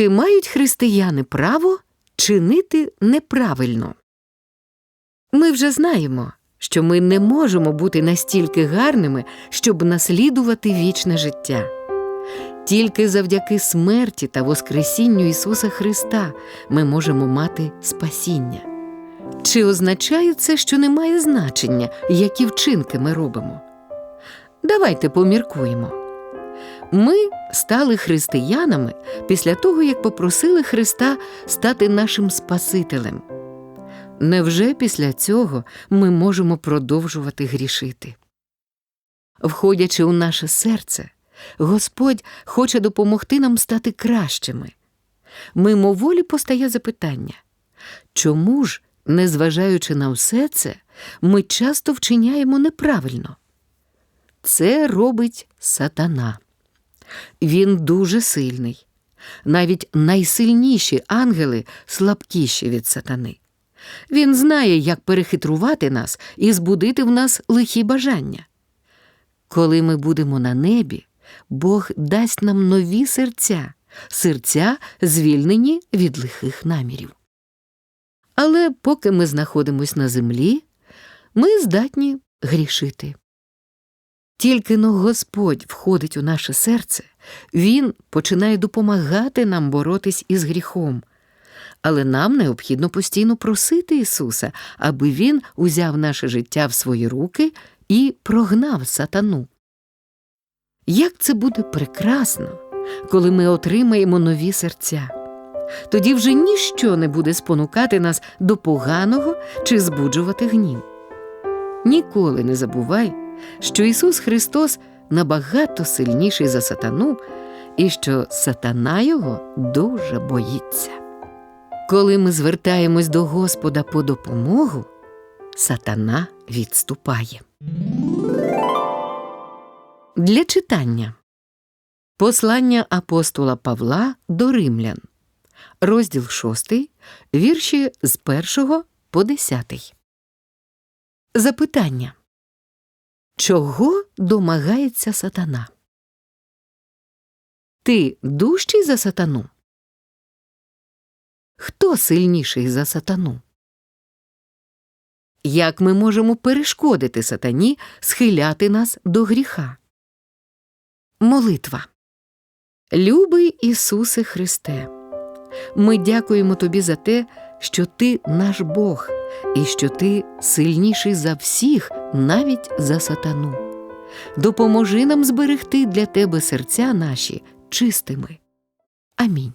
Чи мають християни право чинити неправильно? Ми вже знаємо, що ми не можемо бути настільки гарними, щоб наслідувати вічне життя. Тільки завдяки смерті та Воскресінню Ісуса Христа ми можемо мати спасіння. Чи означає це, що немає значення, які вчинки ми робимо? Давайте поміркуємо. Ми стали християнами після того, як попросили Христа стати нашим Спасителем. Невже після цього ми можемо продовжувати грішити? Входячи у наше серце, Господь хоче допомогти нам стати кращими. Мимоволі постає запитання чому ж, незважаючи на все це, ми часто вчиняємо неправильно? Це робить сатана. Він дуже сильний. Навіть найсильніші ангели слабкіші від сатани. Він знає, як перехитрувати нас і збудити в нас лихі бажання. Коли ми будемо на небі, Бог дасть нам нові серця, серця, звільнені від лихих намірів. Але поки ми знаходимось на землі, ми здатні грішити. Тільки но Господь входить у наше серце, Він починає допомагати нам боротись із гріхом. Але нам необхідно постійно просити Ісуса, аби Він узяв наше життя в свої руки і прогнав сатану. Як це буде прекрасно, коли ми отримаємо нові серця. Тоді вже ніщо не буде спонукати нас до поганого чи збуджувати гнів. Ніколи не забувай, що Ісус Христос набагато сильніший за сатану і що сатана його дуже боїться. Коли ми звертаємось до Господа по допомогу, сатана відступає. Для читання Послання апостола Павла до римлян, розділ 6, вірші з 1 по 10. Запитання Чого домагається сатана? Ти дужчий за сатану? Хто сильніший за сатану? Як ми можемо перешкодити сатані схиляти нас до гріха? Молитва. Любий Ісусе Христе, ми дякуємо Тобі за те, що Ти наш Бог і що Ти сильніший за всіх, навіть за сатану. Допоможи нам зберегти для Тебе серця наші чистими. Амінь.